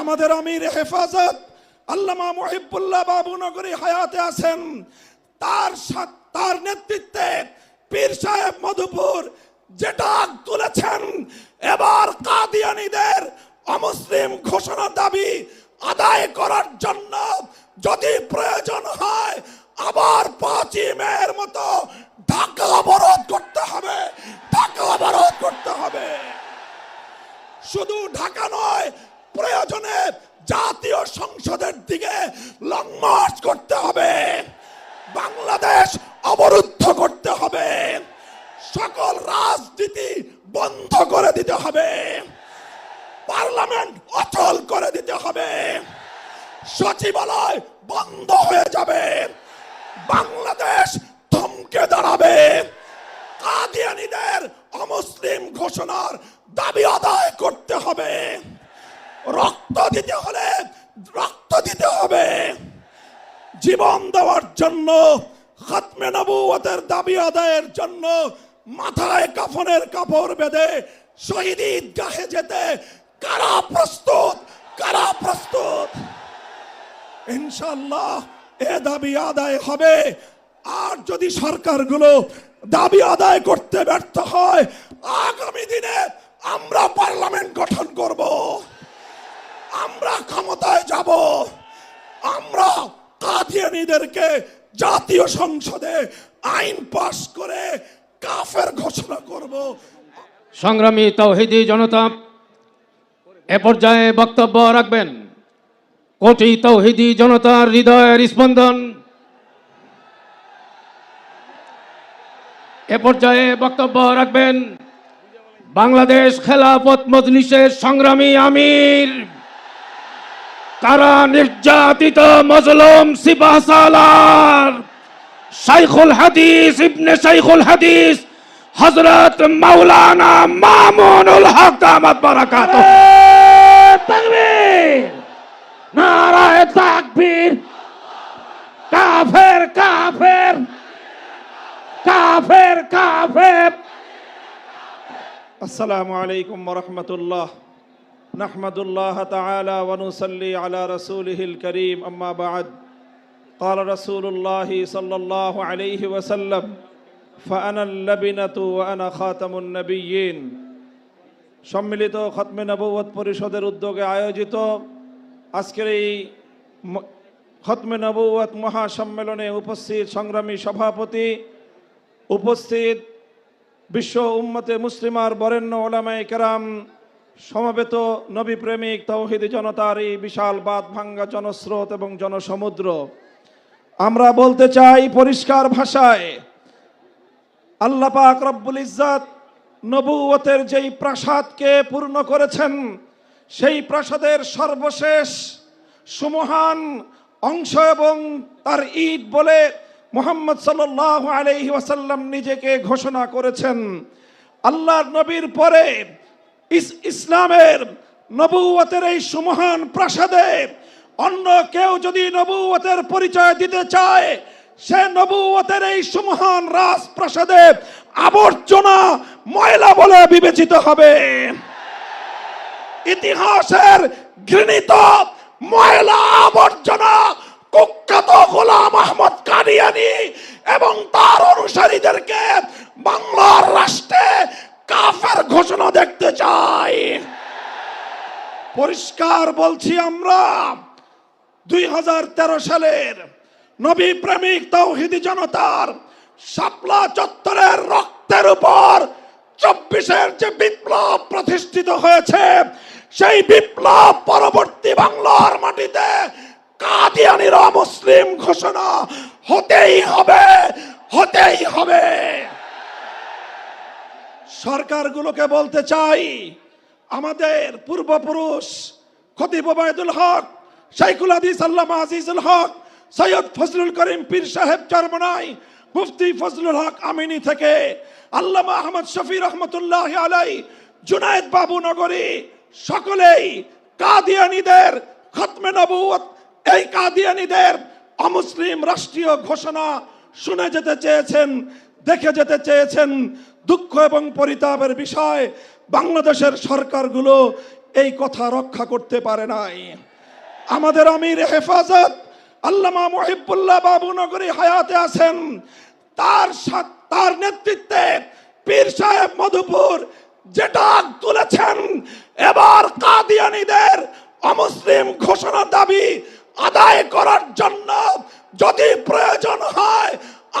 আমাদের আমির হেফাজত আল্লামা মহিবুল্লাহ বাবু নগরী হায়াতে আছেন। তার তার নেতৃত্বে পীর সাহেব মধুপুর যেটা তুলেছেন, এবার কাদিয়ানিদের অমুসলিম ঘোষণা দাবি আদায় করার জন্য যদি প্রয়োজন হয়, আবার পাঁচই মেয়ের মতো ঢাকা অবরোধ করতে হবে। ঢাকা অবরোধ করতে হবে। শুধু ঢাকা নয় প্রয়োজনে জাতীয় সংসদের দিকে লং মার্চ করতে হবে। বাংলাদেশ অবরুদ্ধ করতে হবে। সকল রাজনীতি বন্ধ করে দিতে হবে। পার্লামেন্ট অচল করে দিতে হবে। সচিবালয় বন্ধ হয়ে যাবে। বাংলাদেশ থমকে দাঁড়াবে। কাদিয়ানিদের অমুসলিম ঘোষণার দাবি আদায় করতে হবে। রক্ত দিতে হলে রক্ত দিতে হবে। জীবন দেওয়ার জন্য, খাতমে নবুয়তের দাবি আদায়ের জন্য, মাথায় কাফনের কাপড় বেঁধে শহীদ ঈদগাহে যেতে কারা প্রস্তুত? কারা প্রস্তুত? ইনশাল্লাহ এ দাবি আদায় হবে। আর যদি সরকারগুলো দাবি আদায় করতে ব্যর্থ হয়, আগামী দিনে আমরা পার্লামেন্ট গঠন করব। ক্ষমতায় আমরা কাদিয়ানিদেরকে জাতীয় সংসদে আইন পাশ করে কাফের ঘোষণা করব। সংগ্রামী তৌহিদি জনতা, এ পর্যায়ে বক্তব্য রাখবেন। কোটি তৌহিদি জনতার হৃদয়ের স্পন্দন। এ পর্যায়ে বক্তব্য রাখবেন বাংলাদেশ খেলাফত মজলিসের সংগ্রামী আমির। তারা নির্যাতিত মজলুম সিপাহসালার। শাইখুল হাদিস ইবনে শাইখুল হাদিস হজরত মাওলানা মামুনুল হক দামাত বারাকাত তাকবীর! নারায়ে তাকবীর! কাফের কাফের! কাফের কাফের! আসসালামু আলাইকুম ওয়া রাহমাতুল্লাহ। نحمد الله تعالى ونصلي على رسوله الكريم أما بعد قال رسول الله صلى الله عليه وسلم فأنا اللبنة وأنا خاتم النبيين সম্মিলিত খতমে নবুয়ত পরিষদের উদ্যোগে আয়োজিত আজকের এই ম- খতমে নবুয়ত মহাসম্মেলনে উপস্থিত সংগ্রামী সভাপতি উপস্থিত বিশ্ব উম্মতে মুসলিমার বরেণ্য ওলামায়ে কেরাম সমবেত নবী প্রেমিক তৌহিদি জনতার এই বিশাল বাদ ভাঙ্গা জনস্রোত এবং জনসমুদ্র। আমরা বলতে চাই পরিষ্কার ভাষায়, আল্লাহ পাক রব্বুল ইজ্জাত নবুয়তের যেই প্রাসাদকে পূর্ণ করেছেন, সেই প্রাসাদের সর্বশেষ সুমহান অংশ এবং তার ঈদ বলে মোহাম্মদ সাল্লাহ আলহি ওয়াসাল্লাম নিজেকে ঘোষণা করেছেন। আল্লাহর নবীর পরে ইসলামের নবুয়তের এই সুমহান প্রাসাদে অন্য কেউ যদি নবুয়তের পরিচয় দিতে চায়, সে নবুয়তের এই সুমহান রাজপ্রাসাদে আবর্জনা ময়লা বলে বিবেচিত হবে। ইতিহাসের ঘৃণিত ময়লা আবর্জনা কুখ্যাত গোলাম আহমদ কাদিয়ানি এবং তার অনুসারীদেরকে বাংলার রাষ্ট্রে কাফের ঘোষণা দেখতে চাই। পরিষ্কার বলছি আমরা, দুই হাজার তেরো সালের নবী প্রেমিক তৌহিদি জনতার শাপলা চত্বরের রক্তের উপর চব্বিশের যে বিপ্লব প্রতিষ্ঠিত হয়েছে, সেই বিপ্লব পরবর্তী বাংলার মাটিতে কাদিয়ানির মুসলিম ঘোষণা হতেই হবে হতেই হবে। সরকারগুলোকে বলতে চাই, আমাদের পূর্বপুরুষ খতিব হক, শাইখুল হাদিস আল্লামা আজিজুল হক, সৈয়দ ফজলুল করিম পীর সাহেব চরমনাই, মুফতি ফজলুল হক আমিনী থেকে, আল্লামা আহমদ শফি রহমতুল্লাহ আলাই, জুনায়েদ বাবু নগরী, সকলেই কাদিয়ানিদের খতমে নবুয়ত এই কাদিয়ানিদের অমুসলিম রাষ্ট্রীয় ঘোষণা শুনে যেতে চেয়েছেন, দেখে যেতে চেয়েছেন দুঃখ এবং পরিতাপের বিষয় বাংলাদেশের সরকারগুলো এই কথা রক্ষা করতে পারে নাই। আমাদের আমির হেফাজত আল্লামা মহিবুল্লাহ বাবু নগরী হায়াতে আছেন। তার তার নেতৃত্বে পীর সাহেব মধুপুর যেটা তুলেছেন। এবার কাদিয়ানীদের অমুসলিম ঘোষণা দাবি আদায় করার জন্য যদি প্রয়োজন হয়,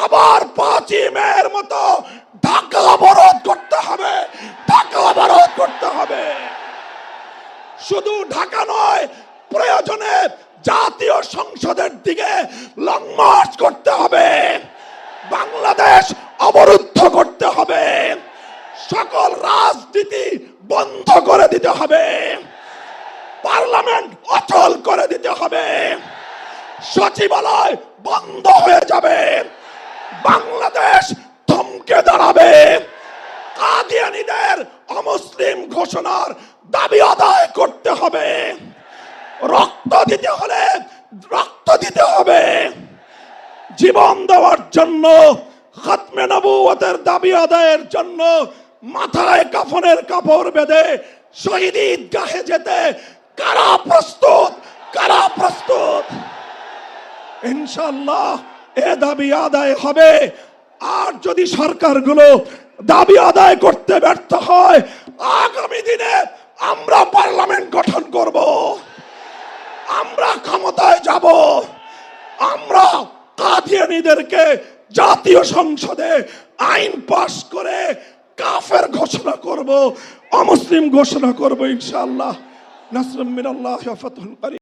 আবার পাঁচই মেয়ের মতো ঢাকা অবরোধ করতে হবে। ঢাকা অবরোধ করতে হবে। শুধু ঢাকা নয়, প্রয়োজনে জাতীয় সংসদের দিকে লং মার্চ করতে হবে। বাংলাদেশ অবরুদ্ধ করতে হবে। সকল রাজনীতি বন্ধ করে দিতে হবে। পার্লামেন্ট অচল করে দিতে হবে। সচিবালয় বন্ধ হয়ে যাবে। বাংলাদেশ থমকে দাঁড়াবে। কাদিয়ানীদের অমুসলিম ঘোষণার দাবি আদায় করতে হবে। রক্ত দিতে হলে রক্ত দিতে হবে। জীবন দেওয়ার জন্য, খাতমে নবুয়তের দাবি আদায়ের জন্য মাথায় কাফনের কাপড় বেঁধে শহীদ ঈদগাহে যেতে কারা প্রস্তুত? কারা প্রস্তুত? ইনশাল্লাহ এ দাবি আদায় হবে। আর যদি সরকারগুলো দাবি আদায় করতে ব্যর্থ হয়, আগামী দিনে আমরা পার্লামেন্ট গঠন করব। আমরা ক্ষমতায় যাব। আমরা কাদিয়ানীদেরকে জাতীয় সংসদে আইন পাশ করে কাফের ঘোষণা করব, অমুসলিম ঘোষণা করব ইনশাআল্লাহ। নাসরুম মিনাল্লাহ করিম।